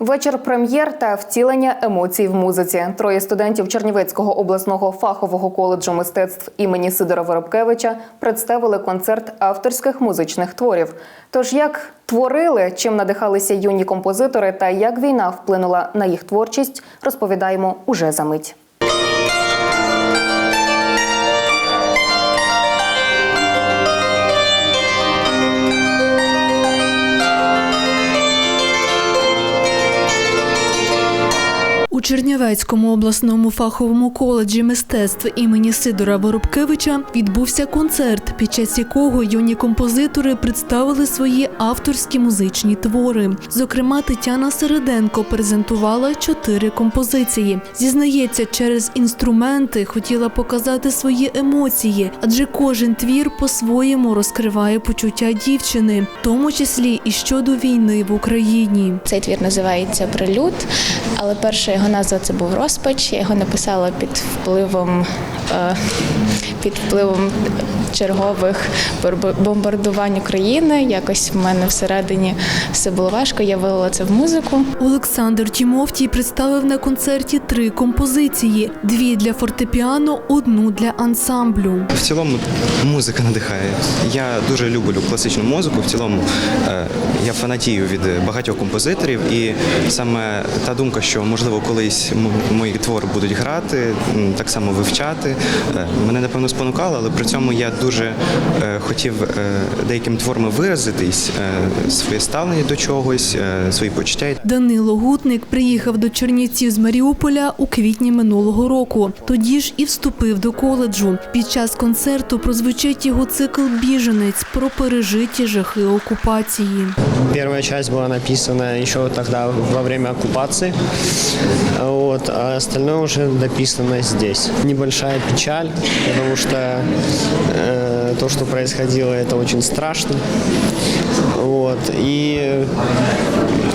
Вечір прем'єр та втілення емоцій в музиці. Троє студентів Чернівецького обласного фахового коледжу мистецтв імені Сидора Воробкевича представили концерт авторських музичних творів. Тож як творили, чим надихалися юні композитори та як війна вплинула на їх творчість, розповідаємо уже за мить. Чернівецькому обласному фаховому коледжі мистецтв імені Сидора Воробкевича відбувся концерт, під час якого юні композитори представили свої авторські музичні твори. Зокрема, Тетяна Середенко презентувала чотири композиції. Зізнається, через інструменти хотіла показати свої емоції, адже кожен твір по-своєму розкриває почуття дівчини, в тому числі і щодо війни в Україні. Цей твір називається Прелюд, але перша його назва це був розпач. Я його написала під впливом е, під впливом чергових бомб- бомбардувань України. Якось в мене всередині все було важко. Я вилила це в музику. Олександр Тімовтій представив на концерті три композиції: дві для фортепіано, одну для ансамблю. В цілому музика надихає. Я дуже люблю класичну музику. В цілому е, я фанатію від багатьох композиторів, і саме та думка, що можливо колись мої твори будуть грати, так само вивчати, е, мене напевно спонукало, але при цьому я дуже е, хотів деяким творами виразитись, своє ставлення до чогось, е, свої почуття. Данило Гутник приїхав до Чернівців з Маріуполя у квітні минулого року. Тоді ж і вступив до коледжу. Під час концерту прозвучить його цикл Біженець про пережиті жахи окупації. Первая часть была написана еще тогда во время оккупации, вот, а остальное уже написано здесь. Небольшая печаль, потому что э, то, что происходило, это очень страшно. Вот, и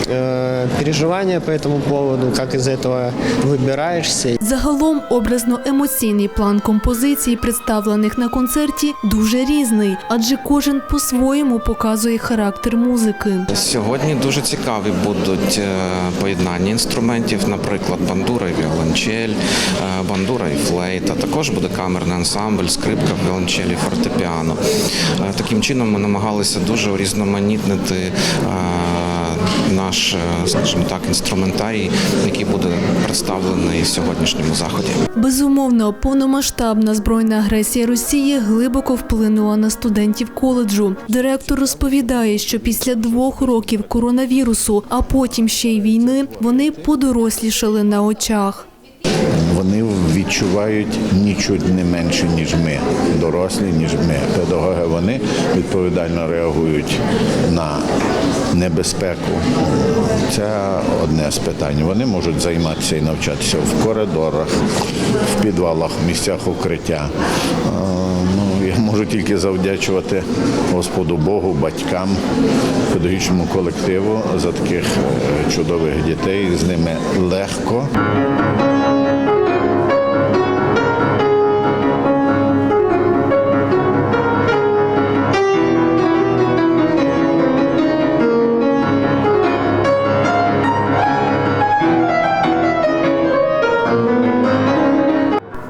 э, переживания по этому поводу, как из этого выбираешься. Загалом образно-емоційний план композицій, представлених на концерті, дуже різний, адже кожен по-своєму показує характер музики. Сьогодні дуже цікаві будуть е, поєднання інструментів, наприклад, бандура і віолончель, е, бандура і флейта. Також буде камерний ансамбль, скрипка, віолончель і фортепіано. Е, Таким чином ми намагалися дуже урізноманітнити е, наш, е, скажімо так, інструментарій, який буде представлений в сьогоднішньому заході. Безумовно, повномасштабна збройна агресія Росії глибоко вплинула на студентів коледжу. Директор розповідає, що після двох років коронавірусу, а потім ще й війни, вони подорослішали на очах. Вони відчувають нічуть не менше, ніж ми, дорослі, ніж ми. Педагоги вони відповідально реагують на небезпеку. Це одне з питань. Вони можуть займатися і навчатися в коридорах, в підвалах, в місцях укриття. Е, Ну, я можу тільки завдячувати Господу Богу, батькам, педагогічному колективу за таких е, чудових дітей. З ними легко.